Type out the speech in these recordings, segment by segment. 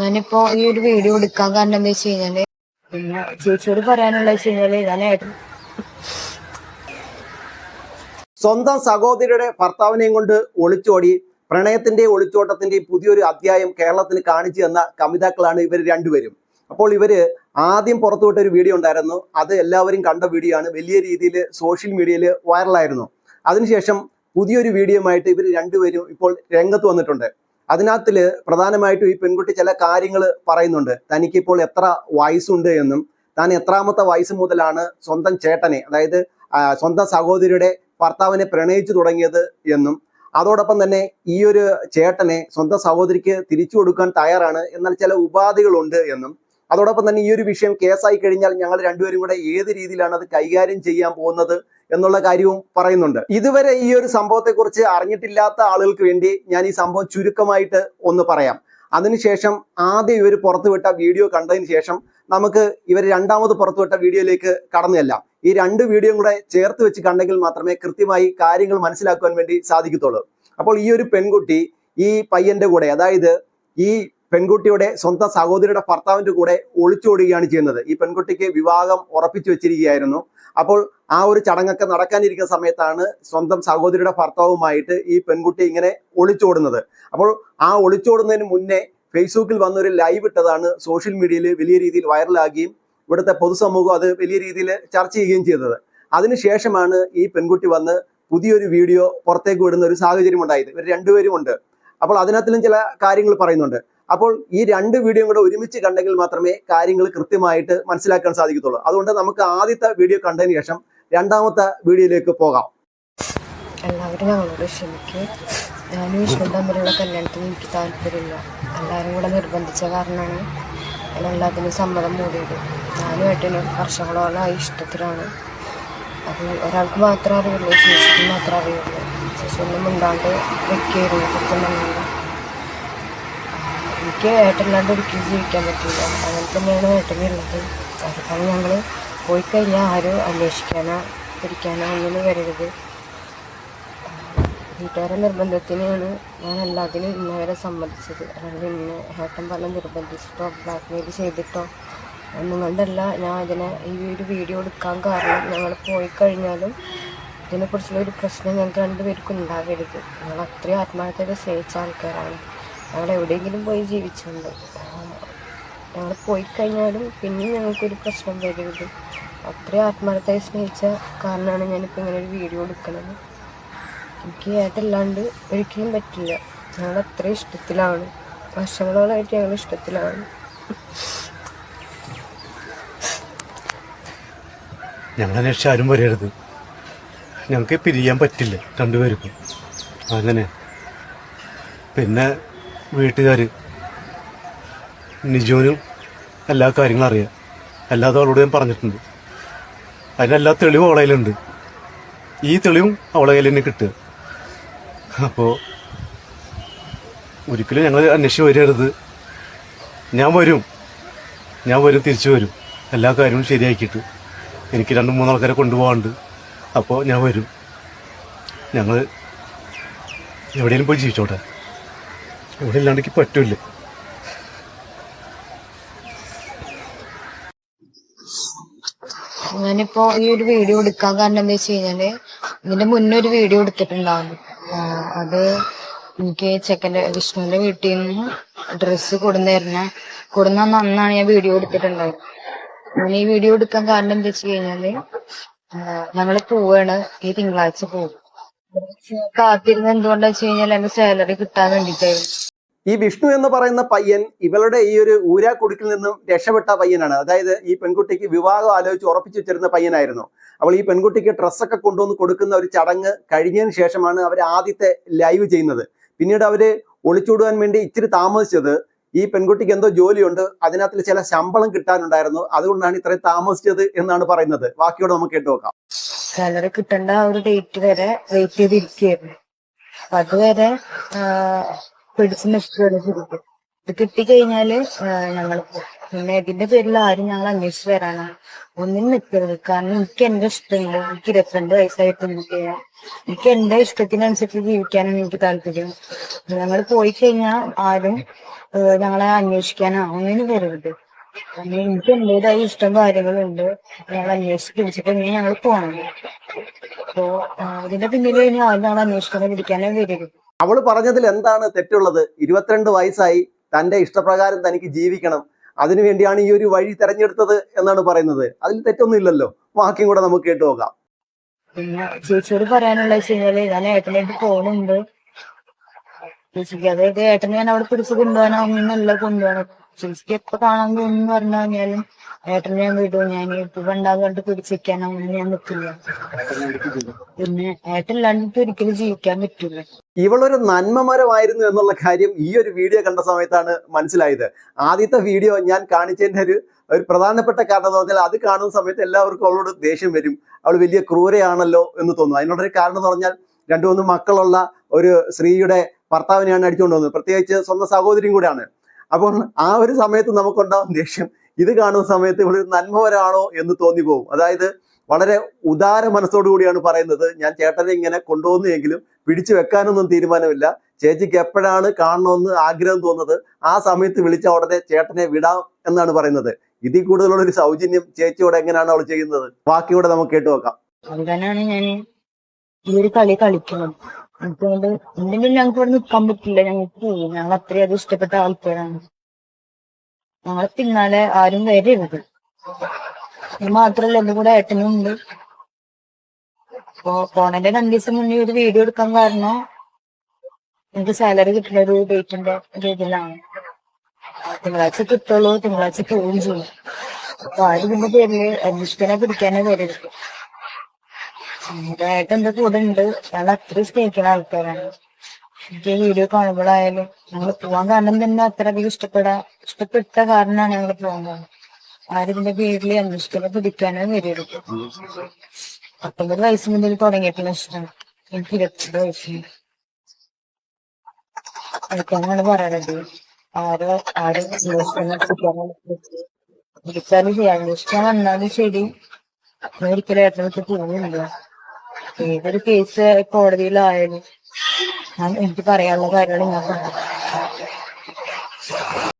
ഞാനിപ്പോ ഈ ഒരു വീഡിയോ എടുക്കാൻ കാരണം എന്താ വെച്ച് കഴിഞ്ഞാൽ പിന്നെ ചേച്ചിയോട് പറയാനുള്ള വെച്ച് കഴിഞ്ഞാൽ ഞാൻ ഏട്ടൻ സ്വന്തം സഹോദരിയുടെ ഭർത്താവിനെയും കൊണ്ട് ഒളിച്ചോടി പ്രണയത്തിന്റെ ഒളിച്ചോട്ടത്തിന്റെ പുതിയൊരു അധ്യായം കേരളത്തിന് കാണിച്ചു തന്ന കവിതാക്കളാണ് ഇവർ രണ്ടുപേരും. അപ്പോൾ ഇവർ ആദ്യം പുറത്തുവിട്ട ഒരു വീഡിയോ ഉണ്ടായിരുന്നു. അത് എല്ലാവരും കണ്ട വീഡിയോ ആണ്. വലിയ രീതിയിൽ സോഷ്യൽ മീഡിയയിൽ വൈറലായിരുന്നു അതിനുശേഷം പുതിയൊരു വീഡിയോ ആയിട്ട് ഇവർ രണ്ടുപേരും ഇപ്പോൾ രംഗത്ത് വന്നിട്ടുണ്ട്. അതിനകത്തിൽ പ്രധാനമായിട്ടും ഈ പെൺകുട്ടി ചില കാര്യങ്ങൾ പറയുന്നുണ്ട്. തനിക്കിപ്പോൾ എത്ര വയസ്സുണ്ട് എന്നും താൻ എത്രാമത്തെ വയസ്സ് മുതലാണ് സ്വന്തം ചേട്ടനെ അതായത് സ്വന്തം സഹോദരിയുടെ ഭർത്താവിനെ പ്രണയിച്ചു തുടങ്ങിയത് എന്നും അതോടൊപ്പം തന്നെ ഈ ഒരു ചേട്ടനെ സ്വന്തം സഹോദരിക്ക് തിരിച്ചു കൊടുക്കാൻ തയ്യാറാണ് എന്നാൽ ചില ഉപാധികളുണ്ട് എന്നും അതോടൊപ്പം തന്നെ ഈ ഒരു വിഷയം കേസായി കഴിഞ്ഞാൽ ഞങ്ങൾ രണ്ടുപേരും കൂടെ ഏത് രീതിയിലാണ് അത് കൈകാര്യം ചെയ്യാൻ പോകുന്നത് എന്നുള്ള കാര്യവും പറയുന്നുണ്ട്. ഇതുവരെ ഈ ഒരു സംഭവത്തെക്കുറിച്ച് അറിഞ്ഞിട്ടില്ലാത്ത ആളുകൾക്ക് വേണ്ടി ഞാൻ ഈ സംഭവം ചുരുക്കമായിട്ട് ഒന്ന് പറയാം. അതിനുശേഷം ആദ്യം ഇവർ പുറത്തുവിട്ട വീഡിയോ കണ്ടതിന് ശേഷം നമുക്ക് ഇവർ രണ്ടാമത് പുറത്തുവിട്ട വീഡിയോയിലേക്ക് കടന്നു ചെല്ലാം. ഈ രണ്ട് വീഡിയോയും കൂടെ ചേർത്ത് വെച്ച് കണ്ടെങ്കിൽ മാത്രമേ കൃത്യമായി കാര്യങ്ങൾ മനസ്സിലാക്കുവാൻ വേണ്ടി സാധിക്കത്തുള്ളൂ. അപ്പോൾ ഈ ഒരു പെൺകുട്ടി ഈ പയ്യന്റെ കൂടെ അതായത് ഈ പെൺകുട്ടിയുടെ സ്വന്തം സഹോദരിയുടെ ഭർത്താവിന്റെ കൂടെ ഒളിച്ചോടുകയാണ് ചെയ്യുന്നത്. ഈ പെൺകുട്ടിക്ക് വിവാഹം ഉറപ്പിച്ചു വെച്ചിരിക്കുകയായിരുന്നു. അപ്പോൾ ആ ഒരു ചടങ്ങൊക്കെ നടക്കാനിരിക്കുന്ന സമയത്താണ് സ്വന്തം സഹോദരിയുടെ ഭർത്താവുമായിട്ട് ഈ പെൺകുട്ടി ഇങ്ങനെ ഒളിച്ചോടുന്നത്. അപ്പോൾ ആ ഒളിച്ചോടുന്നതിന് മുന്നേ ഫേസ്ബുക്കിൽ വന്നൊരു ലൈവ് ഇട്ടതാണ്. സോഷ്യൽ മീഡിയയിൽ വലിയ രീതിയിൽ വൈറലാകുകയും ഇവിടുത്തെ പൊതുസമൂഹം അത് വലിയ രീതിയിൽ ചർച്ച ചെയ്യുകയും ചെയ്തത്. അതിനുശേഷമാണ് ഈ പെൺകുട്ടി വന്ന് പുതിയൊരു വീഡിയോ പുറത്തേക്ക് വിടുന്ന ഒരു സാഹചര്യം ഉണ്ടായത്. ഇവർ രണ്ടുപേരും ഉണ്ട്. അപ്പോൾ അതിനകത്തിലും ചില കാര്യങ്ങൾ പറയുന്നുണ്ട്. അപ്പോൾ ഈ രണ്ട് വീഡിയോ കൂടെ ഒരുമിച്ച് കണ്ടെങ്കിൽ മാത്രമേ കാര്യങ്ങൾ കൃത്യമായിട്ട് മനസ്സിലാക്കാൻ സാധിക്കത്തുള്ളൂ. അതുകൊണ്ട് നമുക്ക് ആദ്യത്തെ വീഡിയോ കണ്ടതിന് ശേഷം രണ്ടാമത്തെ വീഡിയോയിലേക്ക് പോകാം. എല്ലാവരും ഞങ്ങളോട് ക്ഷമിക്കും. ഞാനും വിഷ്ണു തമ്മിലുള്ള കല്യാണത്തിന് എനിക്ക് താല്പര്യമില്ല. എല്ലാവരും കൂടെ നിർബന്ധിച്ച കാരണമാണ് എല്ലാത്തിനും സമ്മതം മൂടിയത്. ഞാനും ഏട്ടനും വർഷങ്ങളോളമായി ഇഷ്ടത്തിലാണ്. അത് ഒരാൾക്ക് മാത്രമേ അറിയുള്ളൂ ചേച്ചിക്ക് മാത്രമേ അറിയുള്ളൂ. ചേച്ചി ഒന്നും മിണ്ടാണ്ട് വെക്കുകയായിരുന്നു കുത്തുന്നുണ്ട് എനിക്ക് ഏട്ടനില്ലാണ്ട് ഒരിക്കലും ജീവിക്കാൻ പറ്റില്ല. അങ്ങനെ തന്നെയാണ് ഏട്ടനുള്ളത് അതുകൊണ്ട് ഞങ്ങൾ പോയി കഴിഞ്ഞാൽ ആരും അന്വേഷിക്കാനോ പിടിക്കാനോ ഒന്നും വരരുത്. വീട്ടുകാരുടെ നിർബന്ധത്തിനാണ് ഞാൻ എല്ലാത്തിനും ഇന്നവരെ സമ്മതിച്ചത്. അല്ലെങ്കിൽ ഇന്ന് ഏട്ടൻ പറഞ്ഞ് നിർബന്ധിച്ചിട്ടോ ബ്ലാക്ക് മെയിൽ ചെയ്തിട്ടോ ഒന്നും കൊണ്ടല്ല ഞാൻ ഇതിനെ ഈ ഒരു വീഡിയോ എടുക്കാൻ കാരണം ഞങ്ങൾ പോയി കഴിഞ്ഞാലും ഇതിനെക്കുറിച്ചുള്ള ഒരു പ്രശ്നം ഞങ്ങൾക്ക് രണ്ടുപേർക്കും ഉണ്ടാവരുത്. ഞങ്ങൾ അത്രയും ആത്മാർത്ഥത സ്നേഹിച്ച ആൾക്കാരാണ്. ഞങ്ങൾ എവിടെയെങ്കിലും പോയി ജീവിച്ചുണ്ട്. ഞങ്ങൾ പോയി കഴിഞ്ഞാലും പിന്നെയും ഞങ്ങൾക്കൊരു പ്രശ്നം വരരുത്. അത്രയും ആത്മാർത്ഥമായി സ്നേഹിച്ച കാരണമാണ് ഞാനിപ്പോൾ ഇങ്ങനെ ഒരു വീഡിയോ എടുക്കുന്നത് എനിക്ക് ഏട്ടല്ലാണ്ട് ഒരിക്കലും പറ്റില്ല. ഞങ്ങൾ അത്രയും ഇഷ്ടത്തിലാണ്. വർഷങ്ങളോളായിട്ട് ഞങ്ങൾ ഇഷ്ടത്തിലാണ്. ഞങ്ങൾ രക്ഷ ആരും വരരുത് ഞങ്ങൾക്ക് പിരിയാൻ പറ്റില്ല രണ്ടുപേർക്കും. അങ്ങനെ. പിന്നെ വീട്ടുകാർ നിജോനും എല്ലാ കാര്യങ്ങളും അറിയാം. അല്ലാതെ അവളോട് ഞാൻ പറഞ്ഞിട്ടുണ്ട്. അതിനെല്ലാ തെളിവും അവളെ കയ്യിലുണ്ട്. ഈ തെളിവും അവളെ കയ്യിൽ തന്നെ കിട്ടുക. അപ്പോൾ ഒരിക്കലും ഞങ്ങൾ അന്വേഷിച്ച് വരരുത്. ഞാൻ വരും. ഞാൻ വരും തിരിച്ചു വരും. എല്ലാ കാര്യവും ശരിയാക്കിയിട്ട്. എനിക്ക് രണ്ട് മൂന്നാൾക്കാരെ കൊണ്ടുപോകാണ്ട്. അപ്പോൾ ഞാൻ വരും. ഞങ്ങൾ എവിടെയെങ്കിലും പോയി ജീവിച്ചോട്ടെ. ഇവിടെ ഇല്ലാണ്ട് എനിക്ക് പറ്റൂല ഞാനിപ്പോ ഈ ഒരു വീഡിയോ എടുക്കാൻ കാരണം എന്താ വെച്ച് കഴിഞ്ഞാൽ ഇതിന്റെ മുന്നേ ഒരു വീഡിയോ എടുത്തിട്ടുണ്ടാവും അത് എനിക്ക് ചെക്കന്റെ വിഷ്ണുവിന്റെ വീട്ടിൽ നിന്ന് ഡ്രസ്സ് കൊടുന്നിരുന്ന കൊടുന്ന അന്നാണ് ഞാൻ വീഡിയോ എടുത്തിട്ടുണ്ടായത്. ഞാൻ ഈ വീഡിയോ എടുക്കാൻ കാരണം എന്താ വെച്ച് കഴിഞ്ഞാൽ ഞങ്ങൾ പോവാണ് ഈ തിങ്കളാഴ്ച പോകും. കാത്തിരുന്ന് എന്തുകൊണ്ടാ വെച്ച് കഴിഞ്ഞാൽ സാലറി കിട്ടാൻ വേണ്ടിട്ടായിരുന്നു ഈ വിഷ്ണു എന്ന് പറയുന്ന പയ്യൻ ഇവളുടെ ഈ ഒരു ഊരാ കുടുക്കിൽ നിന്നും രക്ഷപ്പെട്ട പയ്യനാണ്. അതായത് ഈ പെൺകുട്ടിക്ക് വിവാഹം ആലോചിച്ച് ഉറപ്പിച്ചു വെച്ചിരുന്ന പയ്യനായിരുന്നു. അവൾ ഈ പെൺകുട്ടിക്ക് ഡ്രസ്സൊക്കെ കൊണ്ടുവന്ന് കൊടുക്കുന്ന ഒരു ചടങ്ങ് കഴിഞ്ഞതിന് ശേഷമാണ് അവർ ആദ്യത്തെ ലൈവ് ചെയ്യുന്നത്. പിന്നീട് അവർ ഒളിച്ചോടുവാൻ വേണ്ടി ഇച്ചിരി താമസിച്ചത് ഈ പെൺകുട്ടിക്ക് എന്തോ ജോലിയുണ്ട് അതിനകത്തിൽ ചില ശമ്പളം കിട്ടാനുണ്ടായിരുന്നു. അതുകൊണ്ടാണ് ഇത്രയും താമസിച്ചത് എന്നാണ് പറയുന്നത്. ബാക്കിയോട് നമുക്ക് കേട്ടു നോക്കാം. സാലറി കിട്ടേണ്ട ആ ഒരു ഡേറ്റ് വരെ വെയിറ്റ് ചെയ്തിരിക്കുകയായിരുന്നു. അപ്പൊ അതുവരെ പിടിച്ചു നിൽക്കുകയാണ് ശരിക്കും. ഇത് കിട്ടിക്കഴിഞ്ഞാൽ ഞങ്ങൾ പിന്നെ ഇതിന്റെ പേരിൽ ആരും ഞങ്ങൾ അന്വേഷിച്ച് വരാനാണ് ഒന്നിനും നിൽക്കരുത്. കാരണം എനിക്ക് എന്റെ ഇഷ്ടമുണ്ട് എനിക്ക് ഇരുപത്തിരണ്ട് വയസ്സായിട്ട് എനിക്ക് എനിക്ക് എന്റെ ഇഷ്ടത്തിനനുസരിച്ച് ജീവിക്കാനാണ് എനിക്ക് താല്പര്യം. ഞങ്ങൾ പോയി കഴിഞ്ഞാൽ ആരും ഞങ്ങളെ അന്വേഷിക്കാനോ. ഒന്നിനും വരരുത്. എനിക്ക് എന്റേതായ ഇഷ്ടം കാര്യങ്ങളുണ്ട്. ഞങ്ങൾ അന്വേഷിച്ച് പിടിച്ചിട്ട് ഇനി ഞങ്ങൾ പോകണം അപ്പോ അതിന്റെ പിന്നിൽ ഇനി ആരും അന്വേഷിക്കുന്നത് അന്വേഷിക്കാനോ പിടിക്കാനോ വരരുത്. അവൾ പറഞ്ഞതിൽ എന്താണ് തെറ്റുള്ളത്? ഇരുപത്തിരണ്ട് വയസ്സായി തന്റെ ഇഷ്ടപ്രകാരം തനിക്ക് ജീവിക്കണം. അതിനുവേണ്ടിയാണ് ഈ ഒരു വഴി തെരഞ്ഞെടുത്തത് എന്നാണ് പറയുന്നത്. അതിൽ തെറ്റൊന്നും ഇല്ലല്ലോ. വാക്കിയും കൂടെ നമുക്ക് കേട്ടു നോക്കാം. പിന്നെ ചേച്ചിയോട് പറയാനുള്ള ഞാൻ ഏട്ടനായിട്ട് പോകുന്നുണ്ട് ചേച്ചിക്ക് അതായത് ഏട്ടനെ ഞാൻ അവിടെ പിടിച്ച് കൊണ്ടുപോകാനോ ഒന്നല്ല കൊണ്ടുപോകണം. ചേച്ചിക്ക് എപ്പോ കാണാൻ തോന്നുന്നു പറഞ്ഞു കഴിഞ്ഞാലും ഏട്ടനെ ഞാൻ വിടും. ഞാൻ ഇപ്പൊ കണ്ടാന്ന് പറഞ്ഞിട്ട് പിടിച്ചിരിക്കാനോ അങ്ങനെ ഞാൻ നിൽക്കില്ല പിന്നെ ഏട്ടനില്ലാണ്ട് ഒരിക്കലും ജീവിക്കാൻ പറ്റില്ല. ഇവളൊരു നന്മമരമായിരുന്നു എന്നുള്ള കാര്യം ഈ ഒരു വീഡിയോ കണ്ട സമയത്താണ് മനസ്സിലായത്. ആദ്യത്തെ വീഡിയോ ഞാൻ കാണിച്ചതിന്റെ ഒരു ഒരു പ്രധാനപ്പെട്ട കാരണം എന്ന് പറഞ്ഞാൽ അത് കാണുന്ന സമയത്ത് എല്ലാവർക്കും അവളോട് ദേഷ്യം വരും. അവൾ വലിയ ക്രൂരയാണല്ലോ എന്ന് തോന്നും അതിനുള്ളൊരു കാരണം എന്ന് പറഞ്ഞാൽ രണ്ടു മൂന്ന് മക്കളുള്ള ഒരു സ്ത്രീയുടെ ഭർത്താവിനെയാണ് അടിച്ചുകൊണ്ട് വന്നത്. പ്രത്യേകിച്ച് സ്വന്തം സഹോദരിയും കൂടെയാണ്. അപ്പോൾ ആ ഒരു സമയത്ത് നമുക്കുണ്ടാവും ദേഷ്യം. ഇത് കാണുന്ന സമയത്ത് ഇവിടെ നന്മവരാണോ എന്ന് തോന്നി പോകും അതായത് വളരെ ഉദാര മനസ്സോടു കൂടിയാണ് പറയുന്നത്. ഞാൻ ചേട്ടനെ ഇങ്ങനെ കൊണ്ടുപോകുന്നെങ്കിലും പിടിച്ചു വെക്കാനൊന്നും തീരുമാനമില്ല. ചേച്ചിക്ക് എപ്പോഴാണ് കാണണമെന്ന് ആഗ്രഹം തോന്നുന്നത്? ആ സമയത്ത് വിളിച്ച ഉടനെ ചേട്ടനെ വിടാം എന്നാണ് പറയുന്നത്. ഇതിൽ കൂടുതലുള്ള ഒരു സൗജന്യം ചേച്ചിയോട് എങ്ങനെയാണ് അവൾ ചെയ്യുന്നത്? ബാക്കിയോടെ നമുക്ക് കേട്ടു നോക്കാം. അങ്ങനെയാണ് ഞാൻ ഈ ഒരു കളി കളിക്കുന്നത്. അതുകൊണ്ട് എന്തെങ്കിലും ഞങ്ങൾക്ക് ഇവിടെ നിൽക്കാൻ പറ്റില്ല. ഞങ്ങൾക്ക് ഞങ്ങൾ അത്രയധികം ഇഷ്ടപ്പെട്ട ആൾക്കാരാണ്. ഞങ്ങളെ പിന്നാലെ ആരും വരരുത്. മാത്രല്ല എന്റെ കൂടെ ഏട്ടനും ഉണ്ട് അപ്പൊ പോണന്റെ രണ്ടു ദിവസം മുന്നേ ഒരു വീഡിയോ എടുക്കാൻ കാരണം എനിക്ക് സാലറി കിട്ടുന്ന ഒരു ഡേറ്റിന്റെ ഒരു ഇതിലാണ് തിങ്കളാഴ്ച കിട്ടുള്ളൂ. തിങ്കളാഴ്ച പോവുകയും ചെയ്യും. അപ്പൊ ആരും ഇതിന്റെ പേരിൽ അന്വേഷിക്കാനെ പിടിക്കാനേ വരരുത്. ഏട്ടൻ എന്റെ കൂടെ ഉണ്ട് ഞങ്ങൾ അത്രയും സ്നേഹിക്കുന്ന ആൾക്കാരാണ്. എനിക്ക് ഈ വീഡിയോ കാണുമ്പോഴായാലും ഞങ്ങൾ പോവാൻ കാരണം തന്നെ അത്രയധികം ഇഷ്ടപ്പെടാ ഇഷ്ടപ്പെട്ട കാരണമാണ് ഞങ്ങൾ പോകുന്നത്. ആരും ഇതിന്റെ പേരിൽ അന്വേഷിക്കുന്ന പിടിക്കാനോ വരരുത്. പത്തൊമ്പത് വയസ്സ് മുതൽ തുടങ്ങിയിട്ടുള്ള ഇഷ്ടം. എനിക്ക് ഇരുപത്തി വയസ്സുണ്ട് അതൊക്കെയാണ് പറയണത് ആരോ ആരും വിളിച്ചാലും ശരി അന്വേഷിക്കാൻ വന്നാലും ശരി. ഒരിക്കലും ഏട്ടനടുത്ത് പോകുന്നില്ല ഏതൊരു കേസ് കോടതിയിലായാലും എനിക്ക് പറയാനുള്ള കാര്യങ്ങൾ ഞാൻ പറഞ്ഞു.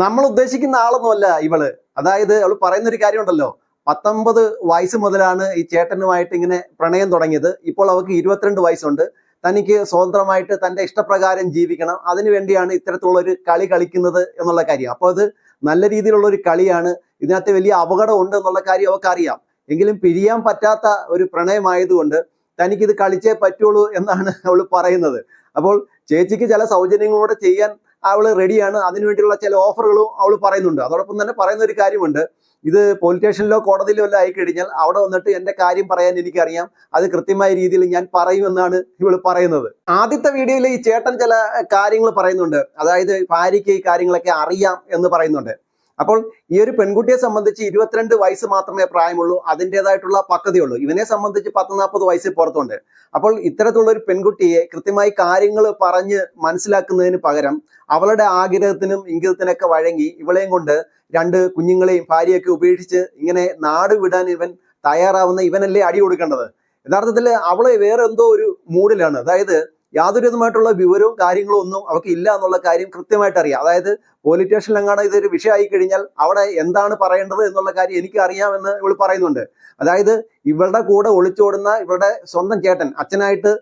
നമ്മൾ ഉദ്ദേശിക്കുന്ന ആളൊന്നുമല്ല ഇവൾ. അതായത് അവൾ പറയുന്ന ഒരു കാര്യമുണ്ടല്ലോ. പത്തൊമ്പത് വയസ്സ് മുതലാണ് ഈ ചേട്ടനുമായിട്ട് ഇങ്ങനെ പ്രണയം തുടങ്ങിയത്. ഇപ്പോൾ അവൾക്ക് ഇരുപത്തിരണ്ട് വയസ്സുണ്ട്. തനിക്ക് സ്വതന്ത്രമായിട്ട് തന്റെ ഇഷ്ടപ്രകാരം ജീവിക്കണം. അതിനു വേണ്ടിയാണ് ഇത്തരത്തിലുള്ള ഒരു കളി കളിക്കുന്നത് എന്നുള്ള കാര്യം. അപ്പോൾ അത് നല്ല രീതിയിലുള്ള ഒരു കളിയാണ്. ഇതിനകത്ത് വലിയ അപകടം ഉണ്ട് എന്നുള്ള കാര്യം അവർക്ക് അറിയാം എങ്കിലും പിരിയാൻ പറ്റാത്ത ഒരു പ്രണയമായതുകൊണ്ട് തനിക്കിത് കളിച്ചേ പറ്റുള്ളൂ എന്നാണ് അവൾ പറയുന്നത്. അപ്പോൾ ചേച്ചിക്ക് ചില സൗജന്യങ്ങളോടെ ചെയ്യാൻ അവൾ റെഡിയാണ് അതിനുവേണ്ടിയുള്ള ചില ഓഫറുകളും അവൾ പറയുന്നുണ്ട്. അതോടൊപ്പം തന്നെ പറയുന്ന ഒരു കാര്യമുണ്ട്. ഇത് പോലീസ് സ്റ്റേഷനിലോ കോടതിയിലോ എല്ലാം ആയിക്കഴിഞ്ഞാൽ അവിടെ വന്നിട്ട് എന്റെ കാര്യം പറയാൻ എനിക്കറിയാം. അത് കൃത്യമായ രീതിയിൽ ഞാൻ പറയുമെന്നാണ് ഇവൾ പറയുന്നത്. ആദ്യത്തെ വീഡിയോയിൽ ഈ ചേട്ടൻ ചില കാര്യങ്ങൾ പറയുന്നുണ്ട്. അതായത് ഭാര്യയ്ക്ക് ഈ കാര്യങ്ങളൊക്കെ അറിയാം എന്ന് പറയുന്നുണ്ട്. അപ്പോൾ ഈ ഒരു പെൺകുട്ടിയെ സംബന്ധിച്ച് ഇരുപത്തിരണ്ട് വയസ്സ് മാത്രമേ പ്രായമുള്ളൂ അതിന്റെതായിട്ടുള്ള പക്വതയുള്ളൂ. ഇവനെ സംബന്ധിച്ച് പത്ത് നാൽപ്പത് വയസ്സ് പുറത്തുണ്ട്. അപ്പോൾ ഇത്തരത്തിലുള്ള ഒരു പെൺകുട്ടിയെ കൃത്യമായി കാര്യങ്ങൾ പറഞ്ഞ് മനസ്സിലാക്കുന്നതിന് പകരം അവളുടെ ആഗ്രഹത്തിനും ഇംഗിതത്തിനൊക്കെ വഴങ്ങി ഇവളെയും കൊണ്ട് രണ്ട് കുഞ്ഞുങ്ങളെയും ഭാര്യയൊക്കെ ഉപേക്ഷിച്ച് ഇങ്ങനെ നാട് വിടാൻ ഇവൻ തയ്യാറാവുന്ന ഇവനല്ലേ അടി കൊടുക്കേണ്ടത്? യഥാർത്ഥത്തിൽ അവളെ വേറെ എന്തോ ഒരു മൂഡിലാണ്. അതായത് യാതൊരു വിധമായിട്ടുള്ള വിവരവും കാര്യങ്ങളും ഒന്നും അവർക്ക് ഇല്ല എന്നുള്ള കാര്യം കൃത്യമായിട്ട് അറിയാം. അതായത് പോലീസ് സ്റ്റേഷനിലെങ്ങാണ് ഇതൊരു വിഷയമായി കഴിഞ്ഞാൽ അവിടെ എന്താണ് പറയേണ്ടത് എന്നുള്ള കാര്യം എനിക്ക് അറിയാമെന്ന് ഇവൾ പറയുന്നുണ്ട്. അതായത് ഇവളുടെ കൂടെ ഒളിച്ചോടുന്ന ഇവളുടെ സ്വന്തം ചേട്ടൻ അച്ഛനായിട്ട്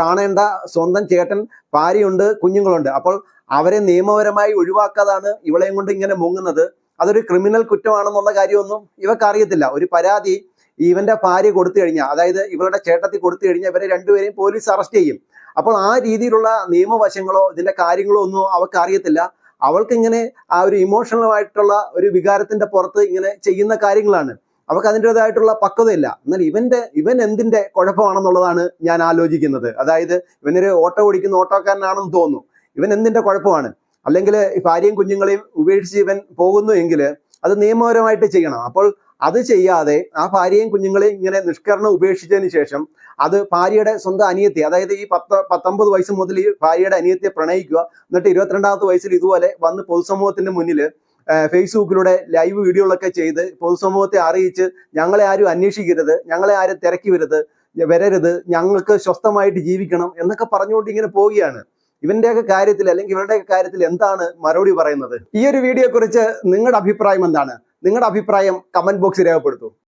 കാണേണ്ട സ്വന്തം ചേട്ടൻ ഭാര്യയുണ്ട് കുഞ്ഞുങ്ങളുണ്ട്. അപ്പോൾ അവരെ നിയമപരമായി ഒഴിവാക്കാതാണ് ഇവളെയും കൊണ്ട് ഇങ്ങനെ മുങ്ങുന്നത്. അതൊരു ക്രിമിനൽ കുറ്റമാണെന്നുള്ള കാര്യമൊന്നും ഇവക്ക് അറിയത്തില്ല. ഒരു പരാതി ഇവന്റെ ഭാര്യ കൊടുത്തു കഴിഞ്ഞാൽ അതായത് ഇവളുടെ ചേട്ടത്തി കൊടുത്തു കഴിഞ്ഞാൽ ഇവരെ രണ്ടുപേരെയും പോലീസ് അറസ്റ്റ് ചെയ്യും. അപ്പോൾ ആ രീതിയിലുള്ള നിയമവശങ്ങളോ ഇതിന്റെ കാര്യങ്ങളോ ഒന്നും അവൾക്ക് അറിയത്തില്ല അവൾക്കിങ്ങനെ ആ ഒരു ഇമോഷണലായിട്ടുള്ള ഒരു വികാരത്തിന്റെ പുറത്ത് ഇങ്ങനെ ചെയ്യുന്ന കാര്യങ്ങളാണ്. അവൾക്ക് അതിന്റെതായിട്ടുള്ള പക്വതയില്ല. എന്നാൽ ഇവന്റെ ഇവൻ എന്തിന്റെ കുഴപ്പമാണെന്നുള്ളതാണ് ഞാൻ ആലോചിക്കുന്നത്. അതായത് ഇവനൊരു ഓട്ടോ ഓടിക്കുന്ന ഓട്ടോക്കാരനാണെന്ന് തോന്നുന്നു. ഇവൻ എന്തിന്റെ കുഴപ്പമാണ്? അല്ലെങ്കിൽ ഭാര്യയും കുഞ്ഞുങ്ങളെയും ഉപേക്ഷിച്ച് ഇവൻ പോകുന്നു എങ്കിൽ അത് നിയമപരമായിട്ട് ചെയ്യണം. അപ്പോൾ അത് ചെയ്യാതെ ആ ഭാര്യയും കുഞ്ഞുങ്ങളെയും ഇങ്ങനെ നിഷ്കരണം ഉപേക്ഷിച്ചതിന് ശേഷം അത് ഭാര്യയുടെ സ്വന്തം അനിയത്തി അതായത് ഈ പത്ത് പത്തൊമ്പത് വയസ്സ് മുതൽ ഈ ഭാര്യയുടെ അനിയത്തിയെ പ്രണയിക്കുക എന്നിട്ട് ഇരുപത്തിരണ്ടാമത്തെ വയസ്സിൽ ഇതുപോലെ വന്ന് പൊതുസമൂഹത്തിന്റെ മുന്നിൽ ഫേസ്ബുക്കിലൂടെ ലൈവ് വീഡിയോകളൊക്കെ ചെയ്ത് പൊതുസമൂഹത്തെ അറിയിച്ച് ഞങ്ങളെ ആരും അന്വേഷിക്കരുത് ഞങ്ങളെ ആരും തിരക്കി വരുത് വരരുത് ഞങ്ങൾക്ക് സ്വസ്ഥമായിട്ട് ജീവിക്കണം എന്നൊക്കെ പറഞ്ഞുകൊണ്ട് ഇങ്ങനെ പോവുകയാണ്. ഇവന്റെയൊക്കെ കാര്യത്തിൽ അല്ലെങ്കിൽ ഇവരുടെയൊക്കെ കാര്യത്തിൽ എന്താണ് മറുപടി പറയുന്നത്? ഈ ഒരു വീഡിയോ കുറിച്ച് നിങ്ങളുടെ അഭിപ്രായം എന്താണ്? നിങ്ങളുടെ അഭിപ്രായം കമന്റ് ബോക്സിൽ രേഖപ്പെടുത്തൂ.